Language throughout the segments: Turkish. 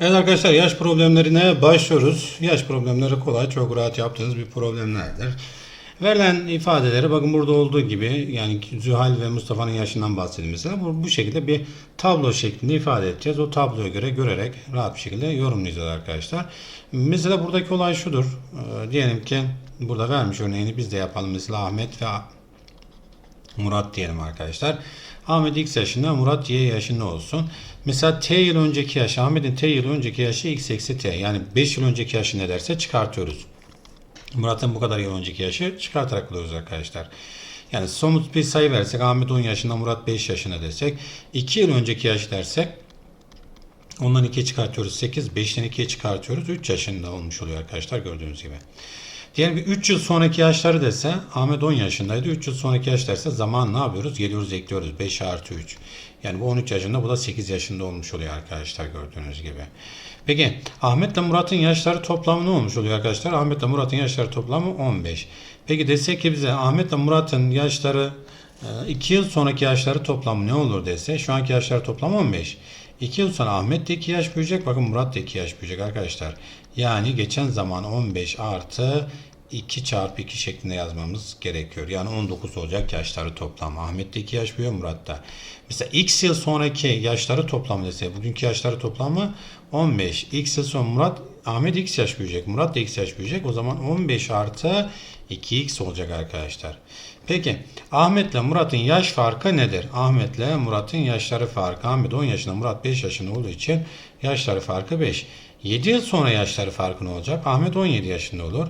Evet arkadaşlar yaş problemlerine başlıyoruz. Yaş problemleri kolay, çok rahat yaptığınız bir problemlerdir. Verilen ifadeleri bakın burada olduğu gibi yani Zühal ve Mustafa'nın yaşından bahsedeyim mesela. Bu, bu şekilde bir tablo şeklinde ifade edeceğiz. O tabloya göre görerek rahat bir şekilde yorumlayacağız arkadaşlar. Mesela buradaki olay şudur. Ee, diyelim ki burada vermiş örneğini biz de yapalım. Mesela Ahmet ve Murat diyelim arkadaşlar. Ahmet X yaşında, Murat Y yaşında olsun. Mesela T yıl önceki yaşı, Ahmet'in T yıl önceki yaşı X eksi T. Yani 5 yıl önceki yaşı ne derse çıkartıyoruz. Murat'ın bu kadar yıl önceki yaşı çıkartarak buluyoruz arkadaşlar. Yani somut bir sayı versek Ahmet 10 yaşında, Murat 5 yaşında desek 2 yıl önceki yaş dersek Ondan 2'ye çıkartıyoruz 8. 5'ten 2'ye çıkartıyoruz. 3 yaşında olmuş oluyor arkadaşlar gördüğünüz gibi. Diyelim ki 3 yıl sonraki yaşları dese Ahmet 10 yaşındaydı. 3 yıl sonraki yaş derse zaman ne yapıyoruz? Geliyoruz ekliyoruz. 5 artı 3. Yani bu 13 yaşında bu da 8 yaşında olmuş oluyor arkadaşlar gördüğünüz gibi. Peki Ahmet ile Murat'ın yaşları toplamı ne olmuş oluyor arkadaşlar? Ahmet ile Murat'ın yaşları toplamı 15. Peki desek ki bize Ahmet ile Murat'ın yaşları 2 yıl sonraki yaşları toplamı ne olur dese şu anki yaşları toplamı 15. 2 yıl sonra Ahmet de 2 yaş büyüyecek. Bakın Murat da 2 yaş büyüyecek arkadaşlar. Yani geçen zaman 15 artı 2 çarpı 2 şeklinde yazmamız gerekiyor. Yani 19 olacak yaşları toplam. Ahmet de 2 yaş büyüyor Murat da. Mesela x yıl sonraki yaşları toplamı dese bugünkü yaşları toplamı 15. X yıl sonra Murat Ahmet x yaş büyüyecek. Murat da x yaş büyüyecek. O zaman 15 artı 2x olacak arkadaşlar. Peki Ahmet'le Murat'ın yaş farkı nedir? Ahmet'le Murat'ın yaşları farkı. Ahmet 10 yaşında, Murat 5 yaşında olduğu için yaşları farkı 5. 7 yıl sonra yaşları farkı ne olacak? Ahmet 17 yaşında olur.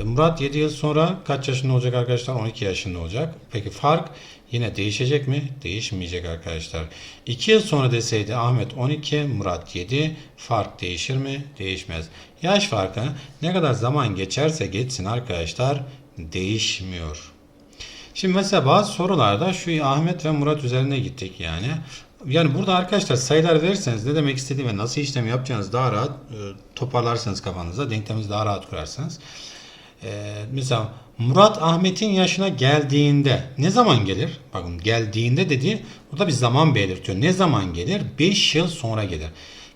E, Murat 7 yıl sonra kaç yaşında olacak arkadaşlar? 12 yaşında olacak. Peki fark yine değişecek mi? Değişmeyecek arkadaşlar. 2 yıl sonra deseydi Ahmet 12, Murat 7. Fark değişir mi? Değişmez. Yaş farkı ne kadar zaman geçerse geçsin arkadaşlar değişmiyor. Şimdi mesela bazı sorularda şu Ahmet ve Murat üzerine gittik yani. Yani burada arkadaşlar sayılar verirseniz ne demek istediğimi ve nasıl işlem yapacağınızı daha rahat e, toparlarsınız kafanızda. Denkleminizi daha rahat kurarsınız. E, mesela Murat Ahmet'in yaşına geldiğinde ne zaman gelir? Bakın geldiğinde dediği burada bir zaman belirtiyor. Ne zaman gelir? 5 yıl sonra gelir.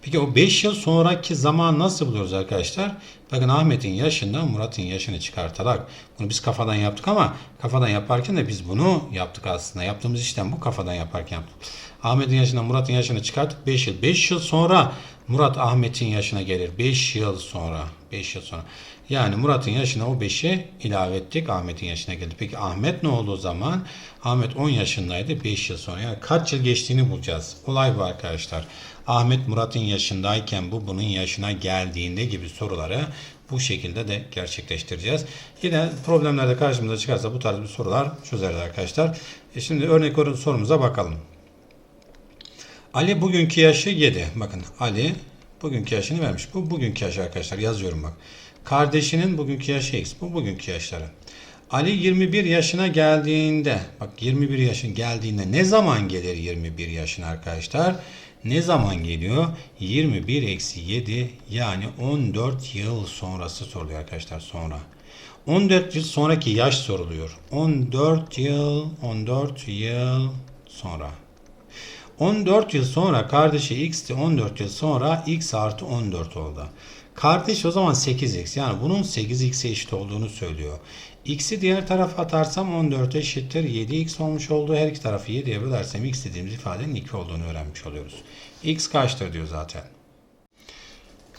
Peki o 5 yıl sonraki zaman nasıl buluyoruz arkadaşlar? Bakın Ahmet'in yaşından Murat'ın yaşını çıkartarak bunu biz kafadan yaptık ama kafadan yaparken de biz bunu yaptık aslında. Yaptığımız işlem bu kafadan yaparken yaptık. Ahmet'in yaşından Murat'ın yaşını çıkarttık 5 yıl. 5 yıl sonra Murat Ahmet'in yaşına gelir. 5 yıl sonra. 5 yıl sonra. Yani Murat'ın yaşına o 5'i ilave ettik. Ahmet'in yaşına geldi. Peki Ahmet ne oldu o zaman? Ahmet 10 yaşındaydı 5 yıl sonra. Yani kaç yıl geçtiğini bulacağız. Olay bu arkadaşlar. Ahmet Murat'ın yaşındayken bu bunun yaşına geldiğinde gibi soruları bu şekilde de gerçekleştireceğiz. Yine problemlerde karşımıza çıkarsa bu tarz bir sorular çözeriz arkadaşlar. E şimdi örnek sorumuza bakalım. Ali bugünkü yaşı 7. Bakın Ali bugünkü yaşını vermiş. Bu bugünkü yaşı arkadaşlar yazıyorum bak. Kardeşinin bugünkü yaşı X. Bu bugünkü yaşları. Ali 21 yaşına geldiğinde bak 21 yaşın geldiğinde ne zaman gelir 21 yaşın arkadaşlar? Ne zaman geliyor? 21 eksi 7 yani 14 yıl sonrası soruluyor arkadaşlar sonra. 14 yıl sonraki yaş soruluyor. 14 yıl 14 yıl sonra. 14 yıl sonra kardeşi x'ti 14 yıl sonra x artı 14 oldu. Kardeş o zaman 8x yani bunun 8x'e eşit olduğunu söylüyor. X'i diğer tarafa atarsam 14 eşittir 7x olmuş oldu. Her iki tarafı 7'ye bölersem x dediğimiz ifadenin 2 olduğunu öğrenmiş oluyoruz. x kaçtır diyor zaten.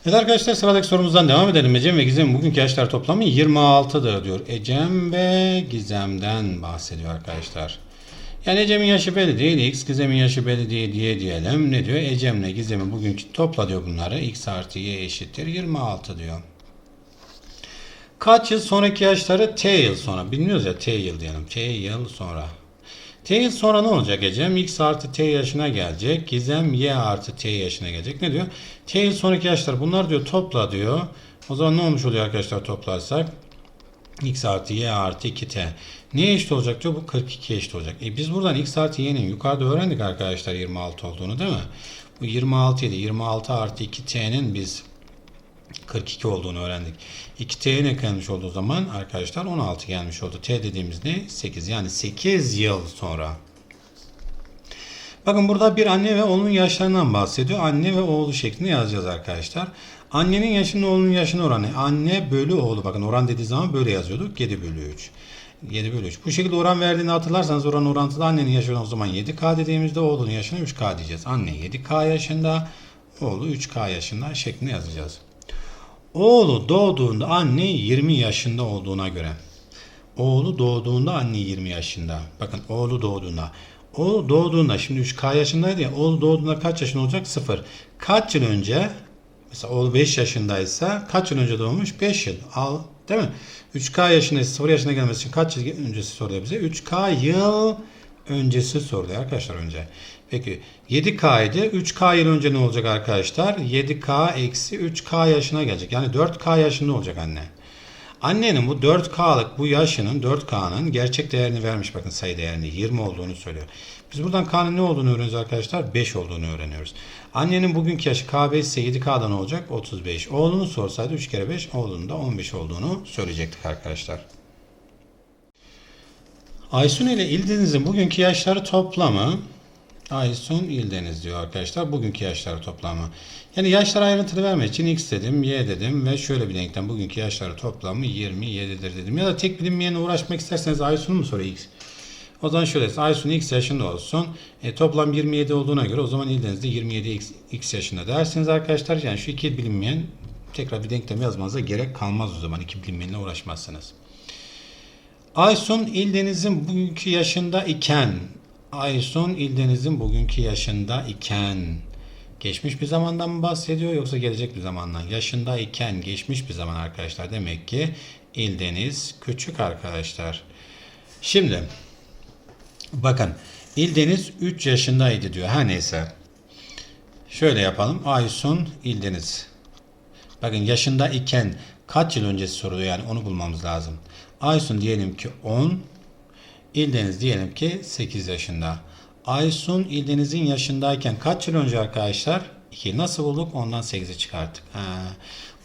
Evet arkadaşlar sıradaki sorumuzdan devam edelim. Ecem ve Gizem bugünkü yaşlar toplamı 26'dır diyor. Ecem ve Gizem'den bahsediyor arkadaşlar. Yani Ecem'in yaşı belli değil, X Gizem'in yaşı belli değil diye diyelim. Ne diyor? Ecem'le Gizem'i bugünkü topla diyor bunları. X artı Y eşittir 26 diyor. Kaç yıl sonraki yaşları T yıl sonra. Bilmiyoruz ya T yıl diyelim. T yıl sonra. T yıl sonra ne olacak Ecem? X artı T yaşına gelecek. Gizem Y artı T yaşına gelecek. Ne diyor? T yıl sonraki yaşlar. Bunlar diyor topla diyor. O zaman ne olmuş oluyor arkadaşlar toplarsak? x artı y artı 2t. Neye eşit olacak diyor? Bu 42 eşit olacak. E biz buradan x artı y'nin yukarıda öğrendik arkadaşlar 26 olduğunu değil mi? Bu 26 idi. 26 artı 2t'nin biz 42 olduğunu öğrendik. 2t'ye ne gelmiş olduğu zaman arkadaşlar 16 gelmiş oldu. t dediğimiz ne? 8 yani 8 yıl sonra. Bakın burada bir anne ve oğlunun yaşlarından bahsediyor. Anne ve oğlu şeklinde yazacağız arkadaşlar. Annenin yaşının oğlunun yaşına oranı. Anne bölü oğlu. Bakın oran dediği zaman böyle yazıyorduk. 7 bölü 3. 7 bölü 3. Bu şekilde oran verdiğini hatırlarsanız oran orantıda annenin yaşına o zaman 7K dediğimizde oğlunun yaşına 3K diyeceğiz. Anne 7K yaşında, oğlu 3K yaşında şeklinde yazacağız. Oğlu doğduğunda anne 20 yaşında olduğuna göre. Oğlu doğduğunda anne 20 yaşında. Bakın oğlu doğduğunda. Oğlu doğduğunda şimdi 3K yaşındaydı ya. Oğlu doğduğunda kaç yaşında olacak? 0. Kaç yıl önce mesela oğlu 5 yaşındaysa kaç yıl önce doğmuş? 5 yıl. Al değil mi? 3K yaşındaysa 0 yaşına gelmesi için kaç yıl öncesi soruyor bize? 3K yıl öncesi soruluyor arkadaşlar önce. Peki 7K idi. 3K yıl önce ne olacak arkadaşlar? 7K eksi 3K yaşına gelecek. Yani 4K yaşında olacak anne. Annenin bu 4K'lık bu yaşının 4K'nın gerçek değerini vermiş. Bakın sayı değerini 20 olduğunu söylüyor. Biz buradan K'nın ne olduğunu öğreniyoruz arkadaşlar? 5 olduğunu öğreniyoruz. Annenin bugünkü yaşı K5 ise 7K'da ne olacak? 35. Oğlunu sorsaydı 3 kere 5 oğlunun da 15 olduğunu söyleyecektik arkadaşlar. Aysun ile İldeniz'in bugünkü yaşları toplamı Aysun İldeniz diyor arkadaşlar. Bugünkü yaşları toplamı. Yani yaşları ayrıntılı vermek için x dedim, y dedim ve şöyle bir denklem. Bugünkü yaşları toplamı 27'dir dedim. Ya da tek bilinmeyene uğraşmak isterseniz Aysun'u mu soruyor x? O zaman şöyle Aysun x yaşında olsun. E, toplam 27 olduğuna göre o zaman İldeniz de 27 x, x yaşında dersiniz arkadaşlar. Yani şu iki bilinmeyen tekrar bir denklem yazmanıza gerek kalmaz o zaman. iki bilinmeyenle uğraşmazsınız. Aysun İldeniz'in bugünkü yaşında iken Aysun İldeniz'in bugünkü yaşında iken geçmiş bir zamandan mı bahsediyor yoksa gelecek bir zamandan? Yaşında iken geçmiş bir zaman arkadaşlar. Demek ki İldeniz küçük arkadaşlar. Şimdi bakın İldeniz 3 yaşındaydı diyor. Her neyse. Şöyle yapalım. Aysun İldeniz. Bakın yaşında iken kaç yıl öncesi soruluyor yani onu bulmamız lazım. Aysun diyelim ki 10, İldeniz diyelim ki 8 yaşında. Aysun İldeniz'in yaşındayken kaç yıl önce arkadaşlar? 2. Nasıl bulduk? Ondan 8'i çıkarttık. Ha.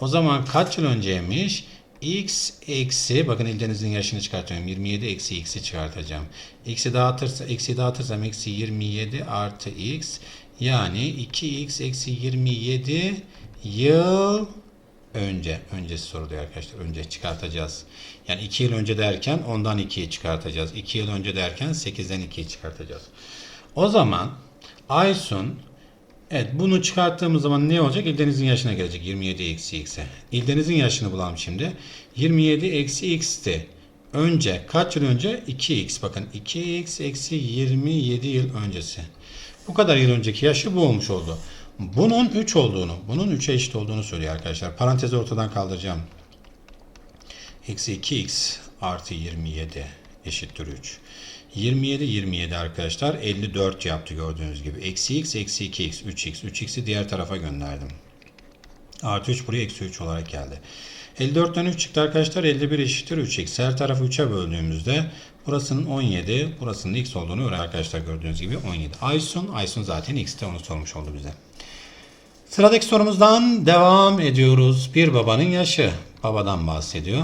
O zaman kaç yıl önceymiş? x eksi bakın İldeniz'in yaşını çıkartıyorum. 27 eksi x'i çıkartacağım. X'i dağıtırsa, eksi dağıtırsam eksi 27 artı x yani 2x eksi 27 yıl önce. Öncesi soruluyor arkadaşlar. Önce çıkartacağız. Yani 2 yıl önce derken ondan 2'yi çıkartacağız. 2 yıl önce derken 8'den 2'yi çıkartacağız. O zaman Aysun evet bunu çıkarttığımız zaman ne olacak? İldeniz'in yaşına gelecek. 27 eksi x'e. İldeniz'in yaşını bulalım şimdi. 27 eksi x'ti. Önce kaç yıl önce? 2x. Bakın 2x eksi 27 yıl öncesi. Bu kadar yıl önceki yaşı bu olmuş oldu. Bunun 3 olduğunu, bunun 3'e eşit olduğunu söylüyor arkadaşlar. Parantezi ortadan kaldıracağım. Eksi 2x artı 27 eşittir 3. 27 27 arkadaşlar 54 yaptı gördüğünüz gibi. Eksi x eksi 2x 3x 3x'i diğer tarafa gönderdim. Artı 3 buraya eksi 3 olarak geldi. 54'ten 3 çıktı arkadaşlar. 51 eşittir 3x. Her tarafı 3'e böldüğümüzde burasının 17, burasının x olduğunu öğren arkadaşlar gördüğünüz gibi 17. Aysun, Aysun zaten x'te onu sormuş oldu bize. Sıradaki sorumuzdan devam ediyoruz. Bir babanın yaşı. Babadan bahsediyor.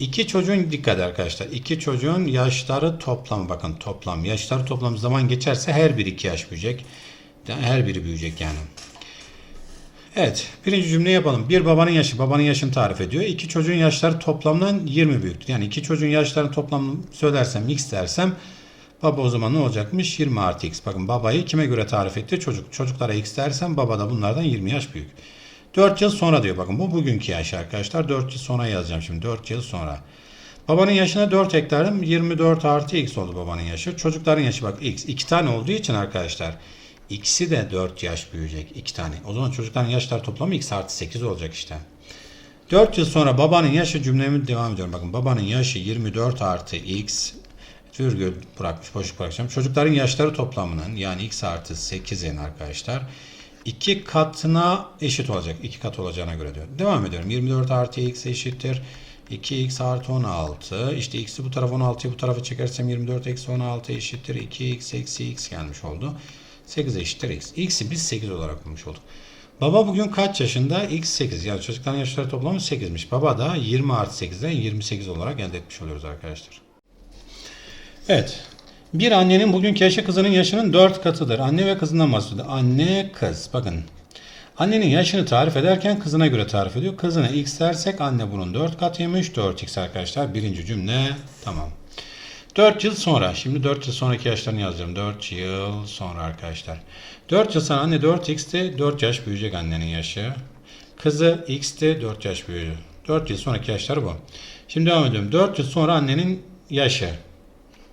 İki çocuğun dikkat arkadaşlar. İki çocuğun yaşları toplamı bakın toplam. Yaşları toplam zaman geçerse her biri iki yaş büyüyecek. Her biri büyüyecek yani. Evet. Birinci cümle yapalım. Bir babanın yaşı. Babanın yaşını tarif ediyor. İki çocuğun yaşları toplamdan 20 büyüktür. Yani iki çocuğun yaşlarını toplamını söylersem x dersem baba o zaman ne olacakmış? 20 artı x. Bakın babayı kime göre tarif etti? Çocuk. Çocuklara x dersem baba da bunlardan 20 yaş büyük. 4 yıl sonra diyor. Bakın bu bugünkü yaş arkadaşlar. 4 yıl sonra yazacağım şimdi. 4 yıl sonra. Babanın yaşına 4 eklerim. 24 artı x oldu babanın yaşı. Çocukların yaşı bak x. 2 tane olduğu için arkadaşlar. X'i de 4 yaş büyüyecek. 2 tane. O zaman çocukların yaşları toplamı x artı 8 olacak işte. 4 yıl sonra babanın yaşı cümlemi devam ediyorum. Bakın babanın yaşı 24 artı x virgül bırakmış boşluk bırakacağım. Çocukların yaşları toplamının yani x artı 8'in arkadaşlar iki katına eşit olacak. iki kat olacağına göre diyor. Devam ediyorum. 24 artı x eşittir. 2x artı 16. İşte x'i bu tarafa 16'yı bu tarafa çekersem 24 eksi 16 eşittir. 2x eksi x gelmiş oldu. 8 eşittir x. X'i biz 8 olarak bulmuş olduk. Baba bugün kaç yaşında? X 8. Yani çocukların yaşları toplamı 8'miş. Baba da 20 artı 8'den 28 olarak elde etmiş oluyoruz arkadaşlar. Evet. Bir annenin bugünkü yaşı kızının yaşının 4 katıdır. Anne ve kızından bahsediyor. Anne, kız. Bakın. Annenin yaşını tarif ederken kızına göre tarif ediyor. Kızına x dersek anne bunun 4 katıymış. 4x arkadaşlar. Birinci cümle tamam. 4 yıl sonra. Şimdi 4 yıl sonraki yaşlarını yazacağım. 4 yıl sonra arkadaşlar. 4 yıl sonra anne 4x'te 4 yaş büyüyecek annenin yaşı. Kızı x'te 4 yaş büyüdü. 4 yıl sonraki yaşları bu. Şimdi devam ediyorum. 4 yıl sonra annenin yaşı.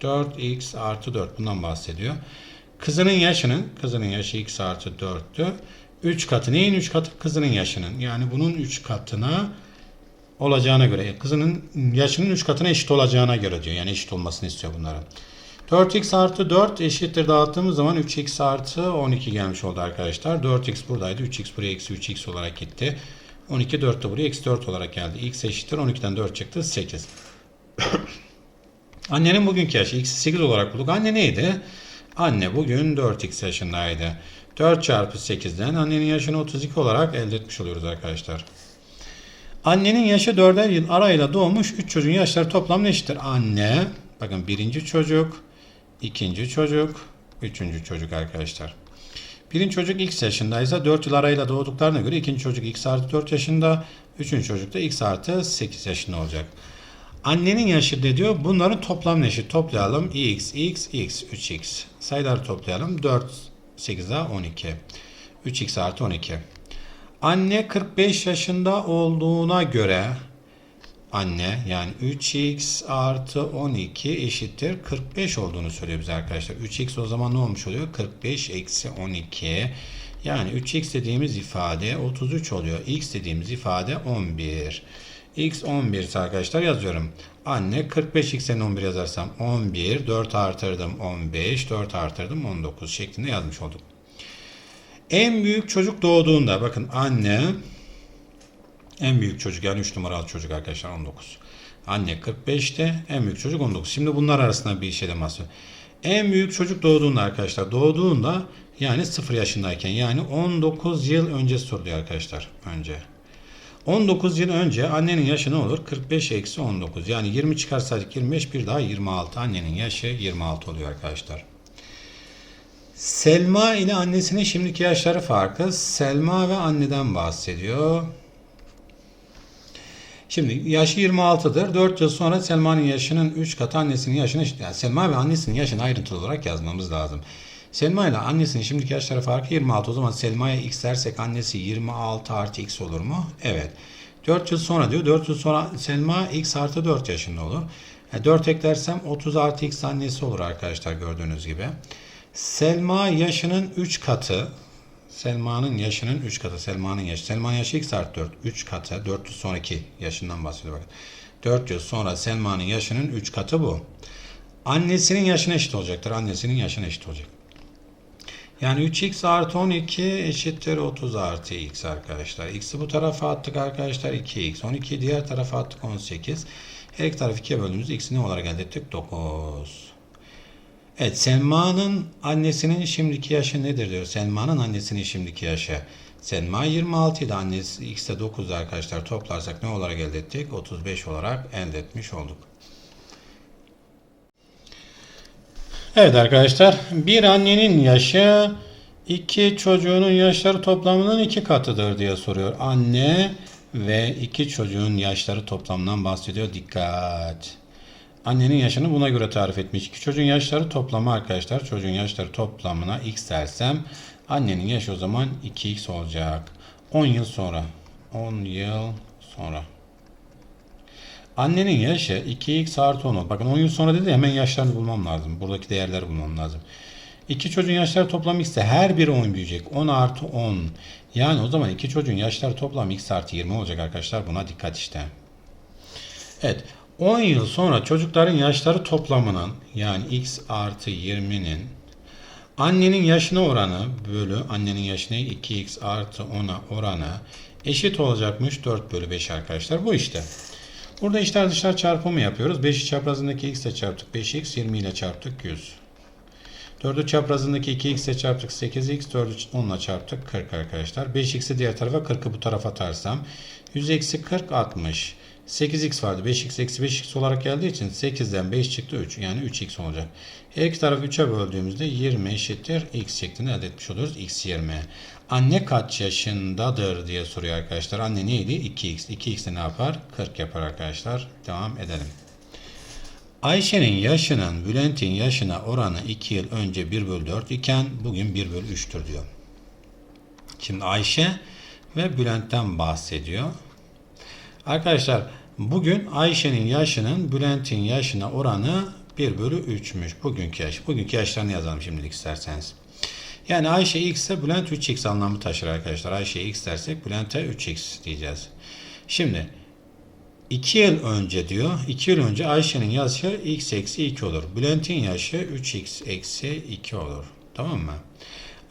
4x artı 4 bundan bahsediyor. Kızının yaşının, kızının yaşı x artı 4'tü. 3 katı neyin 3 katı? Kızının yaşının. Yani bunun 3 katına olacağına göre, kızının yaşının 3 katına eşit olacağına göre diyor. Yani eşit olmasını istiyor bunların. 4x artı 4 eşittir dağıttığımız zaman 3x artı 12 gelmiş oldu arkadaşlar. 4x buradaydı. 3x buraya eksi 3x olarak gitti. 12 4 de buraya eksi 4 olarak geldi. x eşittir 12'den 4 çıktı 8. Annenin bugünkü yaşı x'i 8 olarak bulduk. Anne neydi? Anne bugün 4x yaşındaydı. 4 çarpı 8'den annenin yaşını 32 olarak elde etmiş oluyoruz arkadaşlar. Annenin yaşı 4'er yıl arayla doğmuş 3 çocuğun yaşları toplamda eşittir. Anne, bakın birinci çocuk, ikinci çocuk, üçüncü çocuk arkadaşlar. Birinci çocuk x yaşındaysa 4 yıl arayla doğduklarına göre ikinci çocuk x artı 4 yaşında, üçüncü çocuk da x artı 8 yaşında olacak. Annenin yaşı ne diyor? Bunların toplam eşit. Toplayalım. x, x, x, 3x. Sayıları toplayalım. 4, 8 daha 12. 3x artı 12. Anne 45 yaşında olduğuna göre anne yani 3x artı 12 eşittir 45 olduğunu söylüyor bize arkadaşlar. 3x o zaman ne olmuş oluyor? 45 eksi 12 yani 3x dediğimiz ifade 33 oluyor. x dediğimiz ifade 11. x 11 ise arkadaşlar yazıyorum. Anne 45x'ten 11 yazarsam 11, 4 artırdım 15, 4 artırdım 19 şeklinde yazmış olduk. En büyük çocuk doğduğunda bakın anne en büyük çocuk yani 3 numaralı çocuk arkadaşlar 19. Anne 45'te en büyük çocuk 19. Şimdi bunlar arasında bir şeyden bahsediyor. En büyük çocuk doğduğunda arkadaşlar doğduğunda yani 0 yaşındayken yani 19 yıl önce soruluyor arkadaşlar önce. 19 yıl önce annenin yaşı ne olur? 45 eksi 19. Yani 20 çıkarsaydık 25 bir daha 26. Annenin yaşı 26 oluyor arkadaşlar. Selma ile annesinin şimdiki yaşları farkı. Selma ve anneden bahsediyor. Şimdi yaşı 26'dır. 4 yıl sonra Selma'nın yaşının 3 katı annesinin yaşına eşit. Yani Selma ve annesinin yaşını ayrıntılı olarak yazmamız lazım. Selma ile annesinin şimdiki yaşları farkı 26. O zaman Selma'ya x dersek annesi 26 artı x olur mu? Evet. 4 yıl sonra diyor. 4 yıl sonra Selma x artı 4 yaşında olur. Yani 4 eklersem 30 artı x annesi olur arkadaşlar gördüğünüz gibi. Selma yaşının 3 katı. Selma'nın yaşının 3 katı. Selma'nın yaşı. Selma'nın yaşı x artı 4. 3 katı. 4 yıl sonraki yaşından bahsediyor bakın. 4 yıl sonra Selma'nın yaşının 3 katı bu. Annesinin yaşına eşit olacaktır. Annesinin yaşına eşit olacak. Yani 3x artı 12 eşittir 30 artı x arkadaşlar. X'i bu tarafa attık arkadaşlar 2x. 12'yi diğer tarafa attık 18. Her iki tarafı 2'ye böldüğümüzde x'i ne olarak elde ettik? 9. Evet Selma'nın annesinin şimdiki yaşı nedir diyor. Selma'nın annesinin şimdiki yaşı. Selma 26 idi. Annesi x'te 9 arkadaşlar. Toplarsak ne olarak elde ettik? 35 olarak elde etmiş olduk. Evet arkadaşlar bir annenin yaşı iki çocuğunun yaşları toplamının iki katıdır diye soruyor. Anne ve iki çocuğun yaşları toplamından bahsediyor. Dikkat. Annenin yaşını buna göre tarif etmiş. İki çocuğun yaşları toplamı arkadaşlar. Çocuğun yaşları toplamına x dersem annenin yaşı o zaman 2x olacak. 10 yıl sonra. 10 yıl sonra. Annenin yaşı 2x artı 10. Bakın 10 yıl sonra dedi hemen yaşlarını bulmam lazım. Buradaki değerleri bulmam lazım. İki çocuğun yaşları toplam x ise her biri 10 büyüyecek. 10 artı 10. Yani o zaman iki çocuğun yaşları toplam x artı 20 olacak arkadaşlar. Buna dikkat işte. Evet. 10 yıl sonra çocukların yaşları toplamının yani x artı 20'nin annenin yaşına oranı bölü annenin yaşına 2x artı 10'a oranı eşit olacakmış 4 bölü 5 arkadaşlar. Bu işte. Burada içler dışlar çarpımı yapıyoruz. 5'i çaprazındaki x ile çarptık. 5x 20 ile çarptık 100. 4'ü çaprazındaki 2x ile çarptık 8x. 4'ü 10 ile çarptık 40 arkadaşlar. 5x'i diğer tarafa 40'ı bu tarafa atarsam 100 eksi 40 60. 8x vardı. 5x eksi 5x olarak geldiği için 8'den 5 çıktı 3. Yani 3x olacak. Her iki tarafı 3'e böldüğümüzde 20 eşittir x şeklinde elde etmiş oluyoruz. x 20. Anne kaç yaşındadır diye soruyor arkadaşlar. Anne neydi? 2x. 2x de ne yapar? 40 yapar arkadaşlar. Devam edelim. Ayşe'nin yaşının Bülent'in yaşına oranı 2 yıl önce 1 bölü 4 iken bugün 1 bölü 3'tür diyor. Şimdi Ayşe ve Bülent'ten bahsediyor. Arkadaşlar bugün Ayşe'nin yaşının Bülent'in yaşına oranı 1 bölü 3'müş. Bugünkü yaş. Bugünkü yaşlarını yazalım şimdilik isterseniz. Yani Ayşe x ise Bülent 3x anlamı taşır arkadaşlar. Ayşe x dersek Bülent'e 3x diyeceğiz. Şimdi 2 yıl önce diyor. 2 yıl önce Ayşe'nin yaşı x eksi 2 olur. Bülent'in yaşı 3x eksi 2 olur. Tamam mı?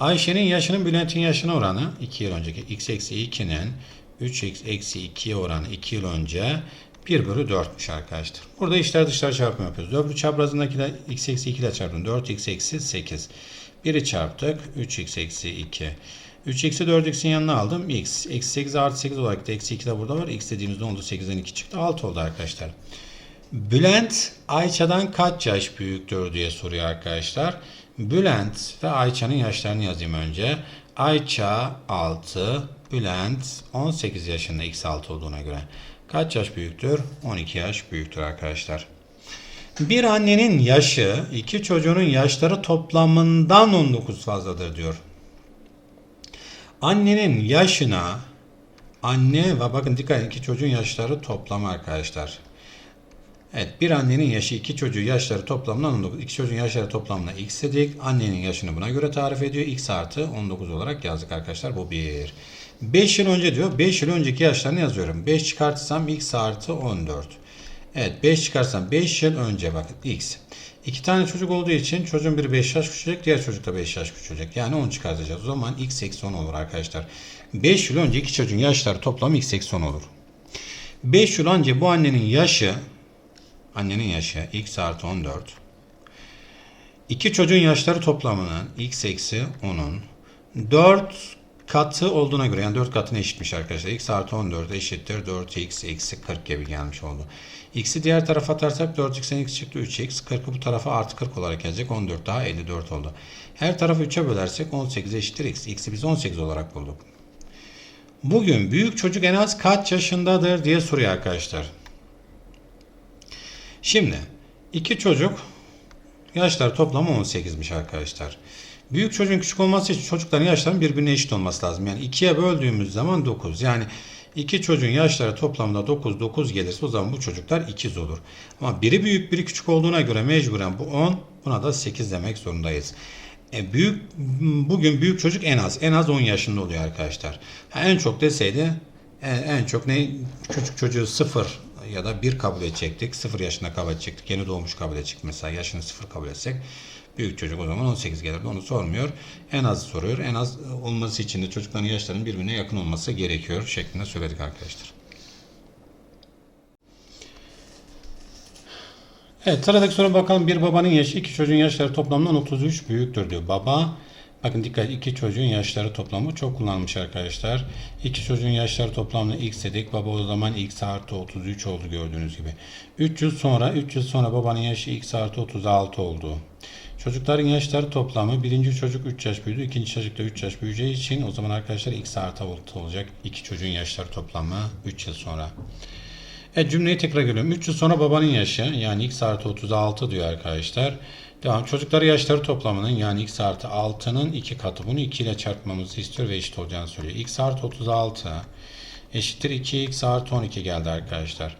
Ayşe'nin yaşının Bülent'in yaşına oranı 2 yıl önceki x eksi 2'nin 3x eksi 2'ye oranı 2 yıl önce 1 bölü 4'müş arkadaşlar. Burada içler dışlar çarpımı yapıyoruz. 4 çaprazındakiler x eksi 2 ile çarpın. 4x eksi 8. 1'i çarptık. 3x eksi 2. 3x'i 4x'in yanına aldım. x. Eksi 8 artı 8 olarak da eksi 2 de burada var. x dediğimizde oldu. 8'den 2 çıktı. 6 oldu arkadaşlar. Bülent Ayça'dan kaç yaş büyüktür diye soruyor arkadaşlar. Bülent ve Ayça'nın yaşlarını yazayım önce. Ayça 6, Bülent 18 yaşında x 6 olduğuna göre. Kaç yaş büyüktür? 12 yaş büyüktür arkadaşlar. Bir annenin yaşı iki çocuğunun yaşları toplamından 19 fazladır diyor. Annenin yaşına anne ve bakın dikkat edin iki çocuğun yaşları toplamı arkadaşlar. Evet bir annenin yaşı iki çocuğun yaşları toplamından 19. İki çocuğun yaşları toplamına x dedik. Annenin yaşını buna göre tarif ediyor. x artı 19 olarak yazdık arkadaşlar. Bu bir. 5 yıl önce diyor. 5 yıl önceki yaşlarını yazıyorum. 5 çıkartırsam x artı 14. Evet 5 çıkarsam 5 yıl önce bakın x. İki tane çocuk olduğu için çocuğun biri 5 yaş küçülecek, diğer çocuk da 5 yaş küçülecek. Yani 10 çıkartacağız. O zaman x eksi 10 olur arkadaşlar. 5 yıl önce iki çocuğun yaşları toplam x eksi 10 olur. 5 yıl önce bu annenin yaşı annenin yaşı x artı 14. İki çocuğun yaşları toplamının x eksi 10'un 4 katı olduğuna göre yani 4 katına eşitmiş arkadaşlar. x artı 14 eşittir 4x eksi 40 gibi gelmiş oldu. x'i diğer tarafa atarsak 4x'den x çıktı 3x. 40'ı bu tarafa artı 40 olarak gelecek. 14 daha 54 oldu. Her tarafı 3'e bölersek 18 eşittir x. x'i biz 18 olarak bulduk. Bugün büyük çocuk en az kaç yaşındadır diye soruyor arkadaşlar. Şimdi iki çocuk yaşlar toplamı 18'miş arkadaşlar. Büyük çocuğun küçük olması için çocukların yaşlarının birbirine eşit olması lazım. Yani ikiye böldüğümüz zaman 9. Yani iki çocuğun yaşları toplamda 9, 9 gelirse o zaman bu çocuklar ikiz olur. Ama biri büyük biri küçük olduğuna göre mecburen bu 10 buna da 8 demek zorundayız. E büyük bugün büyük çocuk en az en az 10 yaşında oluyor arkadaşlar. Ha, en çok deseydi en, en çok ne küçük çocuğu 0 ya da 1 kabul edecektik. 0 yaşında kabul edecektik. Yeni doğmuş kabul edecektik. Mesela yaşını 0 kabul etsek büyük çocuk o zaman 18 gelirdi. Onu sormuyor. En az soruyor. En az olması için de çocukların yaşlarının birbirine yakın olması gerekiyor şeklinde söyledik arkadaşlar. Evet sıradaki soru bakalım. Bir babanın yaşı iki çocuğun yaşları toplamından 33 büyüktür diyor. Baba bakın dikkat iki çocuğun yaşları toplamı çok kullanmış arkadaşlar. İki çocuğun yaşları toplamını x dedik. Baba o zaman x artı 33 oldu gördüğünüz gibi. 3 yıl sonra 3 yıl sonra babanın yaşı x artı 36 oldu. Çocukların yaşları toplamı birinci çocuk 3 yaş büyüdü. ikinci çocuk da 3 yaş büyüyeceği için o zaman arkadaşlar x artı 6 olacak. İki çocuğun yaşları toplamı 3 yıl sonra. Evet cümleyi tekrar görüyorum. 3 yıl sonra babanın yaşı yani x artı 36 diyor arkadaşlar. Devam. Çocukları yaşları toplamının yani x artı 6'nın 2 katı. Bunu 2 ile çarpmamızı istiyor ve eşit olacağını söylüyor. x artı 36 eşittir 2x artı 12 geldi arkadaşlar.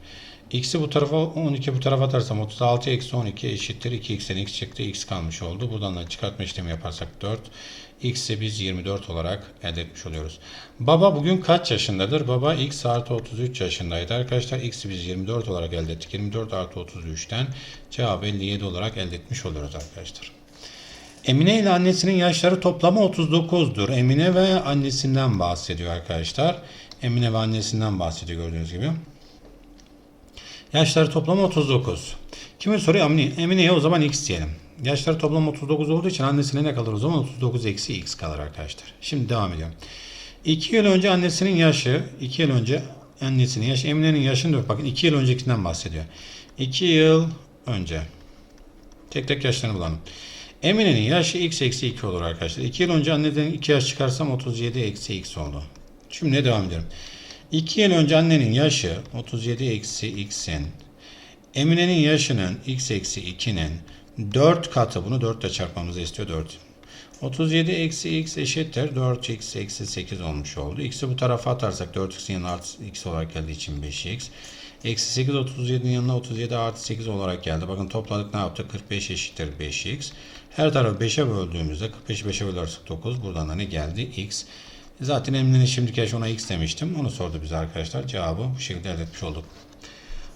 X'i bu tarafa 12 bu tarafa atarsam 36 eksi 12 eşittir 2x'den x çıktı. x kalmış oldu. Buradan da çıkartma işlemi yaparsak 4. X'i biz 24 olarak elde etmiş oluyoruz. Baba bugün kaç yaşındadır? Baba x artı 33 yaşındaydı. Arkadaşlar x'i biz 24 olarak elde ettik. 24 artı 33'ten cevabı 57 olarak elde etmiş oluyoruz arkadaşlar. Emine ile annesinin yaşları toplamı 39'dur. Emine ve annesinden bahsediyor arkadaşlar. Emine ve annesinden bahsediyor gördüğünüz gibi. Yaşları toplamı 39. Kimin soruyor? Emine, Emine'ye o zaman x diyelim. Yaşları toplam 39 olduğu için annesine ne kalır o zaman? 39 eksi x kalır arkadaşlar. Şimdi devam ediyorum. 2 yıl önce annesinin yaşı, 2 yıl önce annesinin yaşı, Emine'nin yaşını diyor. Bakın 2 yıl öncekinden bahsediyor. 2 yıl önce. Tek tek yaşlarını bulalım. Emine'nin yaşı x eksi 2 olur arkadaşlar. 2 yıl önce anneden 2 yaş çıkarsam 37 eksi x oldu. Şimdi ne devam ediyorum. 2 yıl önce annenin yaşı 37 eksi x'in Emine'nin yaşının x eksi 2'nin 4 katı bunu 4 ile çarpmamızı istiyor 4. 37 eksi x eşittir 4x eksi 8 olmuş oldu. X'i bu tarafa atarsak 4x'in yanına artı x olarak geldiği için 5x. Eksi 8 37'nin yanına 37 artı 8 olarak geldi. Bakın topladık ne yaptık? 45 eşittir 5x. Her tarafı 5'e böldüğümüzde 45'i 5'e bölersek 9. Buradan da ne geldi? x. Zaten Emine'nin şimdiki yaşı ona x demiştim. Onu sordu bize arkadaşlar. Cevabı bu şekilde elde etmiş olduk.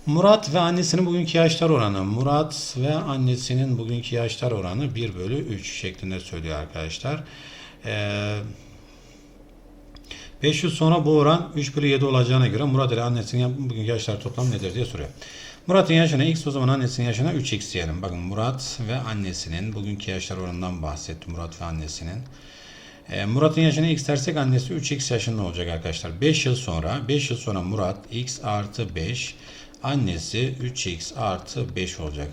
Murat ve annesinin bugünkü yaşlar oranı. Murat ve annesinin bugünkü yaşlar oranı 1 bölü 3 şeklinde söylüyor arkadaşlar. Ee, 5 yıl sonra bu oran 3 bölü 7 olacağına göre Murat ile annesinin bugünkü yaşlar toplam nedir diye soruyor. Murat'ın yaşına x o zaman annesinin yaşına 3x diyelim. Bakın Murat ve annesinin bugünkü yaşlar oranından bahsetti. Murat ve annesinin. Ee, Murat'ın yaşına x dersek annesi 3x yaşında olacak arkadaşlar. 5 yıl sonra 5 yıl sonra Murat x artı 5 annesi 3x artı 5 olacak.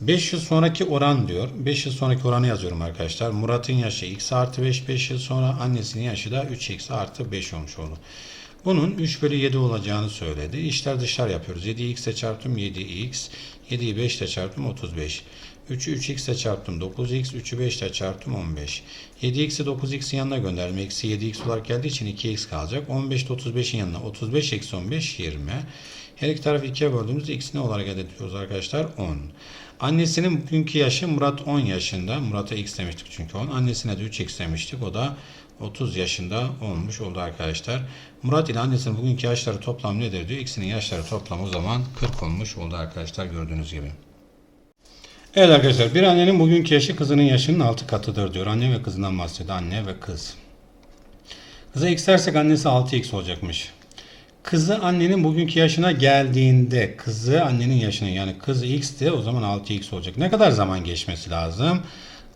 5 yıl sonraki oran diyor. 5 yıl sonraki oranı yazıyorum arkadaşlar. Murat'ın yaşı x artı 5 5 yıl sonra annesinin yaşı da 3x artı 5 olmuş oldu. Bunun 3 bölü 7 olacağını söyledi. İşler dışlar yapıyoruz. 7'yi x ile çarptım 7x. 7'yi 5 ile çarptım 35. 3'ü 3x ile çarptım 9x. 3'ü 5 ile çarptım 15. 7x'i 9x'in yanına gönderdim. Eksi 7x olarak geldiği için 2x kalacak. 15 de 35'in yanına 35 eksi 15 20. Her iki tarafı 2'ye böldüğümüzde x ne olarak elde ediyoruz arkadaşlar? 10. Annesinin bugünkü yaşı Murat 10 yaşında. Murat'a x demiştik çünkü 10. Annesine de 3x demiştik. O da 30 yaşında olmuş oldu arkadaşlar. Murat ile annesinin bugünkü yaşları toplam nedir diyor. İkisinin yaşları toplam o zaman 40 olmuş oldu arkadaşlar gördüğünüz gibi. Evet arkadaşlar bir annenin bugünkü yaşı kızının yaşının 6 katıdır diyor. Anne ve kızından bahsediyor. Anne ve kız. Kıza x dersek annesi 6x olacakmış. Kızı annenin bugünkü yaşına geldiğinde kızı annenin yaşına yani kız x'ti o zaman 6x olacak. Ne kadar zaman geçmesi lazım?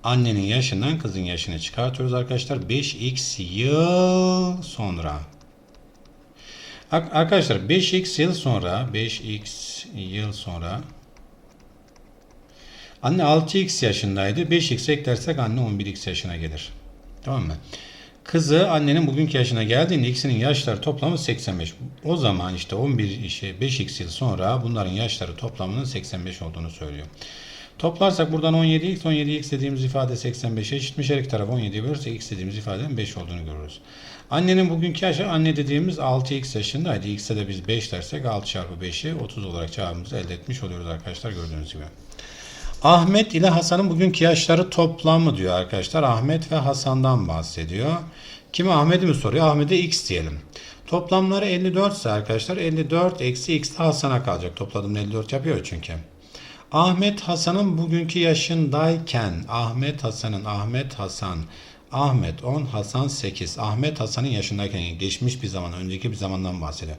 Annenin yaşından kızın yaşını çıkartıyoruz arkadaşlar. 5x yıl sonra. Ar- Arkadaşlar 5x yıl sonra 5x yıl sonra Anne 6x yaşındaydı. 5x eklersek anne 11x yaşına gelir. Tamam mı? Kızı annenin bugünkü yaşına geldiğinde ikisinin yaşları toplamı 85. O zaman işte 11 işe 5x yıl sonra bunların yaşları toplamının 85 olduğunu söylüyor. Toplarsak buradan 17x, 17x dediğimiz ifade 85'e eşitmiş. Her iki taraf 17'ye bölürsek x dediğimiz ifadenin 5 olduğunu görürüz. Annenin bugünkü yaşı anne dediğimiz 6x yaşındaydı. X'e de biz 5 dersek 6 çarpı 5'i 30 olarak cevabımızı elde etmiş oluyoruz arkadaşlar gördüğünüz gibi. Ahmet ile Hasan'ın bugünkü yaşları toplamı diyor arkadaşlar. Ahmet ve Hasan'dan bahsediyor. Kime Ahmet'i mi soruyor? Ahmet'e x diyelim. Toplamları 54 ise arkadaşlar 54 eksi x de Hasan'a kalacak. Topladım 54 yapıyor çünkü. Ahmet Hasan'ın bugünkü yaşındayken Ahmet Hasan'ın Ahmet Hasan Ahmet 10 Hasan 8 Ahmet Hasan'ın yaşındayken geçmiş bir zaman önceki bir zamandan bahsediyor.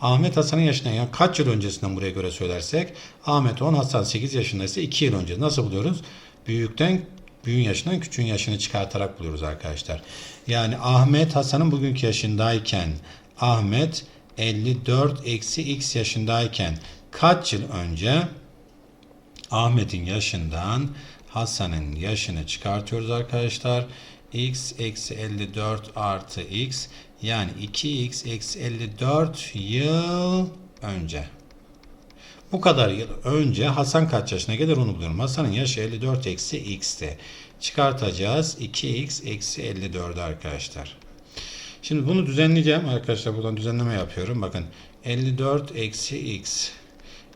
Ahmet Hasan'ın yaşından yani kaç yıl öncesinden buraya göre söylersek Ahmet 10 Hasan 8 yaşındaysa 2 yıl önce nasıl buluyoruz? Büyükten büyüğün yaşından küçüğün yaşını çıkartarak buluyoruz arkadaşlar. Yani Ahmet Hasan'ın bugünkü yaşındayken Ahmet 54 eksi x yaşındayken kaç yıl önce Ahmet'in yaşından Hasan'ın yaşını çıkartıyoruz arkadaşlar. X eksi 54 artı x yani 2x eksi 54 yıl önce. Bu kadar yıl önce Hasan kaç yaşına gelir onu buluyorum. Hasan'ın yaşı 54 eksi x'ti. Çıkartacağız 2x eksi 54 arkadaşlar. Şimdi bunu düzenleyeceğim arkadaşlar. Buradan düzenleme yapıyorum. Bakın 54 eksi x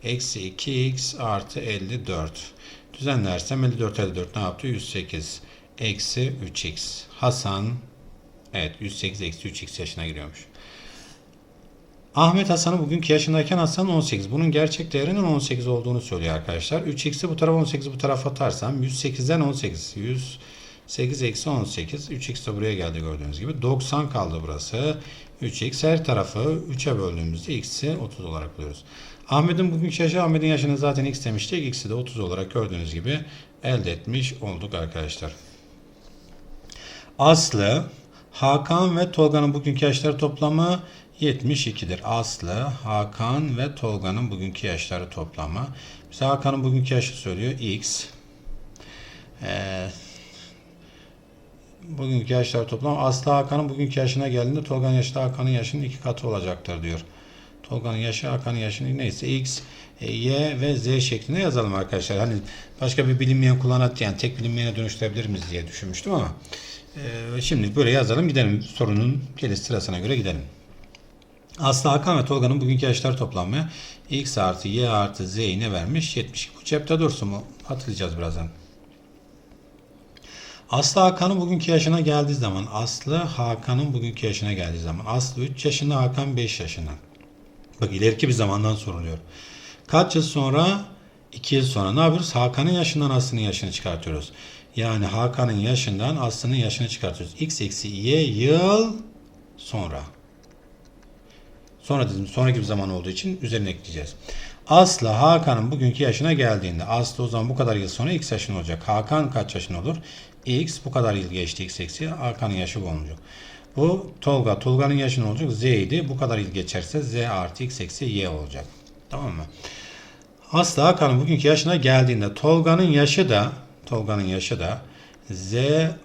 eksi 2x artı 54. Düzenlersem 54 54 ne yaptı? 108 eksi 3x. Hasan evet 108 eksi 3x yaşına giriyormuş. Ahmet Hasan'ın bugünkü yaşındayken Hasan 18. Bunun gerçek değerinin 18 olduğunu söylüyor arkadaşlar. 3x'i bu tarafa 18'i bu tarafa atarsam 108'den 18. 108 eksi 18. 3x de buraya geldi gördüğünüz gibi. 90 kaldı burası. 3x her tarafı 3'e böldüğümüzde x'i 30 olarak buluyoruz. Ahmet'in bugünkü yaşı Ahmet'in yaşını zaten x demiştik. X'i de 30 olarak gördüğünüz gibi elde etmiş olduk arkadaşlar. Aslı, Hakan ve Tolga'nın bugünkü yaşları toplamı 72'dir. Aslı, Hakan ve Tolga'nın bugünkü yaşları toplamı. Bize Hakan'ın bugünkü yaşı söylüyor. X. Ee, bugünkü yaşlar toplam. Aslı Hakan'ın bugünkü yaşına geldiğinde Tolga'nın yaşı da Hakan'ın yaşının iki katı olacaktır diyor. Tolga'nın yaşı Hakan'ın yaşının neyse X, e, Y ve Z şeklinde yazalım arkadaşlar. Hani başka bir bilinmeyen kullanat yani tek bilinmeyene dönüştürebilir miyiz diye düşünmüştüm ama e, şimdi böyle yazalım gidelim sorunun geliş sırasına göre gidelim. Aslı Hakan ve Tolga'nın bugünkü yaşları toplamı X artı Y artı Z'yi ne vermiş? 72. Bu cepte dursun mu? Hatırlayacağız birazdan. Aslı Hakan'ın bugünkü yaşına geldiği zaman Aslı Hakan'ın bugünkü yaşına geldiği zaman Aslı 3 yaşında Hakan 5 yaşında. Bak ileriki bir zamandan soruluyor. Kaç yıl sonra? 2 yıl sonra ne yapıyoruz? Hakan'ın yaşından Aslı'nın yaşını çıkartıyoruz. Yani Hakan'ın yaşından Aslı'nın yaşını çıkartıyoruz. X eksi Y yıl sonra. Sonra dedim sonraki bir zaman olduğu için üzerine ekleyeceğiz. Aslı Hakan'ın bugünkü yaşına geldiğinde Aslı o zaman bu kadar yıl sonra x yaşında olacak. Hakan kaç yaşında olur? X bu kadar yıl geçti x eksi Hakan'ın yaşı bu olacak. Bu Tolga. Tolga'nın yaşı ne olacak? Z idi. Bu kadar yıl geçerse Z artı x eksi y olacak. Tamam mı? Aslı Hakan'ın bugünkü yaşına geldiğinde Tolga'nın yaşı da Tolga'nın yaşı da Z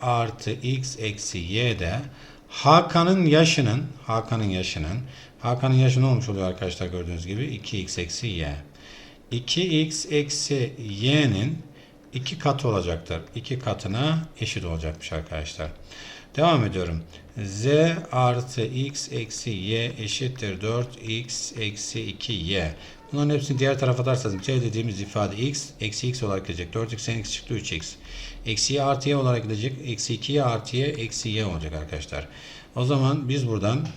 artı x eksi y de Hakan'ın yaşının Hakan'ın yaşının Hakan'ın yaşı ne olmuş oluyor arkadaşlar gördüğünüz gibi 2x eksi y. 2x eksi y'nin 2 katı olacaktır. 2 katına eşit olacakmış arkadaşlar. Devam ediyorum. z artı x eksi y eşittir 4x eksi 2y. Bunların hepsini diğer tarafa atarsanız c dediğimiz ifade x eksi x olarak gelecek. 4x'ten x çıktı 3x. Eksi y artı y olarak gidecek. Eksi 2y artı y eksi y olacak arkadaşlar. O zaman biz buradan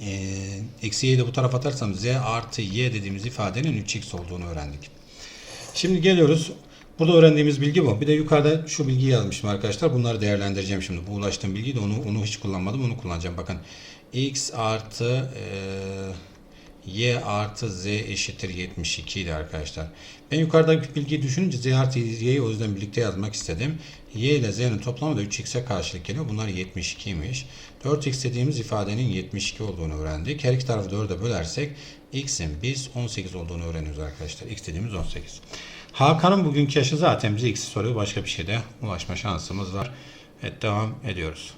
e, eksi y'yi de bu tarafa atarsam z artı y dediğimiz ifadenin 3x olduğunu öğrendik. Şimdi geliyoruz. Burada öğrendiğimiz bilgi bu. Bir de yukarıda şu bilgiyi yazmıştım arkadaşlar. Bunları değerlendireceğim şimdi. Bu ulaştığım bilgiyi de onu, onu hiç kullanmadım. Onu kullanacağım. Bakın x artı e, y artı z eşittir 72 idi arkadaşlar. Ben yukarıdaki bilgiyi düşününce z artı y'yi o yüzden birlikte yazmak istedim. y ile z'nin toplamı da 3x'e karşılık geliyor. Bunlar 72'ymiş. 4x dediğimiz ifadenin 72 olduğunu öğrendik. Her iki tarafı 4'e bölersek x'in biz 18 olduğunu öğreniyoruz arkadaşlar. x dediğimiz 18. Hakan'ın bugünkü yaşı zaten bize x'i soruyor. Başka bir şeyde ulaşma şansımız var. Evet devam ediyoruz.